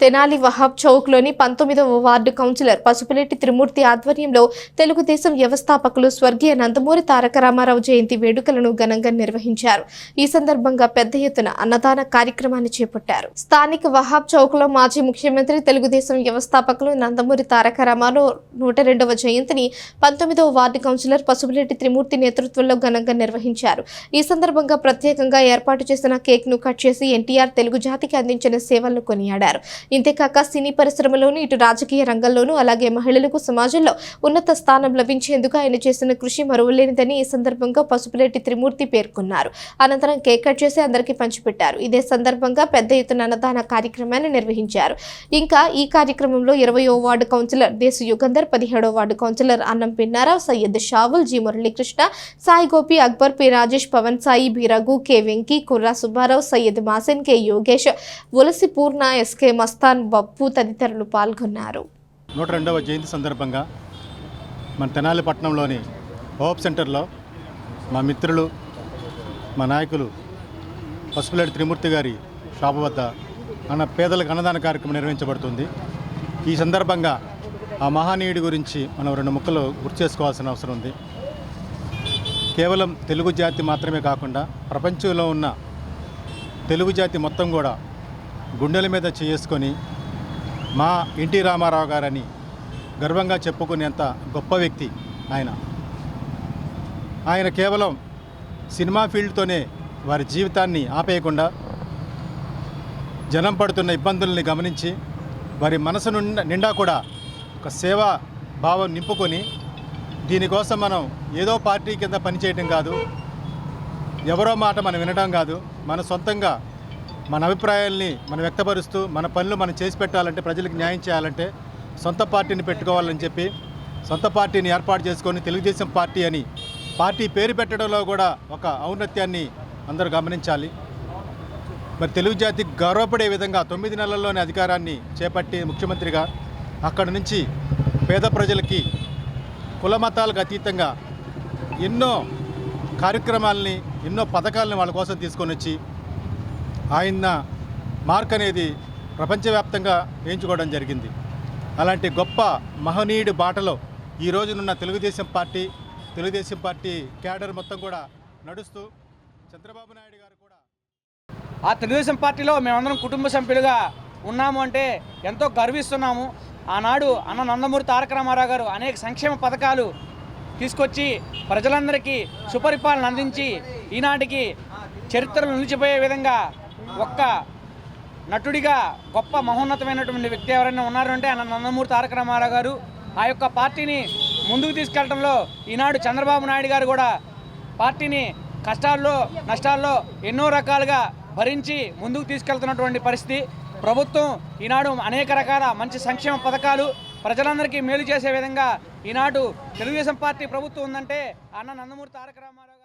తెనాలి వహాబ్ చౌక్లోని పంతొమ్మిదవ ward councillor Pasupuleti త్రిమూర్తి ఆధ్వర్యంలో తెలుగుదేశం వ్యవస్థాపకులు స్వర్గీయ నందమూరి తారక రామారావు జయంతి వేడుకలను ఘనంగా నిర్వహించారు. ఈ సందర్భంగా పెద్ద ఎత్తున అన్నదాన కార్యక్రమాన్ని చేపట్టారు. స్థానిక వహాబ్ చౌక్లో మాజీ ముఖ్యమంత్రి తెలుగుదేశం వ్యవస్థాపకులు నందమూరి తారక రామారావు నూట రెండవ జయంతిని పంతొమ్మిదవ వార్డు కౌన్సిలర్ పసుపులేటి త్రిమూర్తి నేతృత్వంలో ఘనంగా నిర్వహించారు. ఈ సందర్భంగా ప్రత్యేకంగా ఏర్పాటు చేసిన కేక్ను కట్ చేసి ఎన్టీఆర్ తెలుగు జాతికి అందించిన సేవలను కొనియాడారు. ఇంతేకాక సినీ పరిశ్రమలోను ఇటు రాజకీయ రంగంలోనూ అలాగే మహిళలకు సమాజంలో ఉన్నత స్థానం లభించేందుకు ఆయన చేసిన కృషి మరువలేనిదని ఈ సందర్భంగా పసుపులేటి త్రిమూర్తి పేర్కొన్నారు. అనంతరం కేక్ కట్ చేసి అందరికీ పంచిపెట్టారు. ఇదే సందర్భంగా పెద్ద ఎత్తున అన్నదాన కార్యక్రమాన్ని నిర్వహించారు. ఇంకా ఈ కార్యక్రమంలో ఇరవయో వార్డు కౌన్సిలర్ దేశ యుగంధర్ పదిహేడో ward councillor Annam Pinnarao Syed Shavul G Muralikrishna Sai Gopi Akbar P Rajesh Pavan Sai B Raghu K Venky Kurra Subbarao Syed Masin K Yogesh Ulasi Purna SK Mastan Bappu తదితరులు పాల్గొన్నారు. నూట రెండవ జయంతి సందర్భంగా మన తెనాలి పట్టణంలోని hope సెంటర్లో మా మిత్రులు మా నాయకులు పసుపులేటి త్రిమూర్తి గారి షాపు వద్ద అన్న పేదలకు అన్నదాన కార్యక్రమం నిర్వహించబడుతుంది. ఈ సందర్భంగా ఆ మహానీయుడి గురించి మనం రెండు ముక్కలు గుర్తు చేసుకోవాల్సిన అవసరం ఉంది. కేవలం తెలుగు జాతి మాత్రమే కాకుండా ప్రపంచంలో ఉన్న తెలుగు జాతి మొత్తం కూడా గుండెల మీద చేసుకొని మా ఎన్టీ రామారావు గారని గర్వంగా చెప్పుకునేంత గొప్ప వ్యక్తి ఆయన. ఆయన కేవలం సినిమా ఫీల్డ్తోనే వారి జీవితాన్ని ఆపేయకుండా జనం పడుతున్న ఇబ్బందుల్ని గమనించి వారి మనసు నిండా కూడా ఒక సేవా భావం నింపుకొని దీనికోసం మనం ఏదో పార్టీ కింద పనిచేయటం కాదు ఎవరో మాట మనం వినడం కాదు మన సొంతంగా మన అభిప్రాయాల్ని మనం వ్యక్తపరుస్తూ మన పనులు మనం చేసి పెట్టాలంటే ప్రజలకు న్యాయం చేయాలంటే సొంత పార్టీని పెట్టుకోవాలని చెప్పి సొంత పార్టీని ఏర్పాటు చేసుకొని తెలుగుదేశం పార్టీ అని పార్టీ పేరు పెట్టడంలో కూడా ఒక ఔన్నత్యాన్ని అందరూ గమనించాలి. మరి తెలుగు జాతి గౌరవపడే విధంగా తొమ్మిది నెలల్లోనే అధికారాన్ని చేపట్టి ముఖ్యమంత్రిగా అక్కడి నుంచి పేద ప్రజలకి కుల మతాలకు అతీతంగా ఎన్నో కార్యక్రమాలని ఎన్నో పథకాలని వాళ్ళ కోసం తీసుకొని వచ్చి ఆయన మార్క్ అనేది ప్రపంచవ్యాప్తంగా వేయించుకోవడం జరిగింది. అలాంటి గొప్ప మహనీయుడి బాటలో ఈ రోజునున్న Telugu Desam party Telugu Desam party cadre మొత్తం కూడా నడుస్తూ చంద్రబాబు నాయుడు గారు కూడా ఆ తెలుగుదేశం పార్టీలో మేమందరం కుటుంబ సభ్యులుగా ఉన్నాము అంటే ఎంతో గర్విస్తున్నాము. ఆనాడు అన్న నందమూరి తారక రామారావు గారు అనేక సంక్షేమ పథకాలు తీసుకొచ్చి ప్రజలందరికీ సుపరిపాలన అందించి ఈనాటికి చరిత్రను నిలిచిపోయే విధంగా ఒక్క నటుడిగా గొప్ప మహోన్నతమైనటువంటి వ్యక్తి ఎవరైనా ఉన్నారంటే అన్న నందమూరి తారక రామారావు గారు ఆ యొక్క పార్టీని ముందుకు తీసుకెళ్ళడంలో ఈనాడు చంద్రబాబు నాయుడు గారు కూడా పార్టీని కష్టాల్లో నష్టాల్లో ఎన్నో రకాలుగా భరించి ముందుకు తీసుకెళ్తున్నటువంటి పరిస్థితి. ప్రభుత్వం ఈనాడు అనేక రకాల మంచి సంక్షేమ పథకాలు ప్రజలందరికీ మేలు చేసే విధంగా ఈనాడు తెలుగుదేశం పార్టీ ప్రభుత్వం ఉందంటే అన్న నందమూరి తారక రామారావు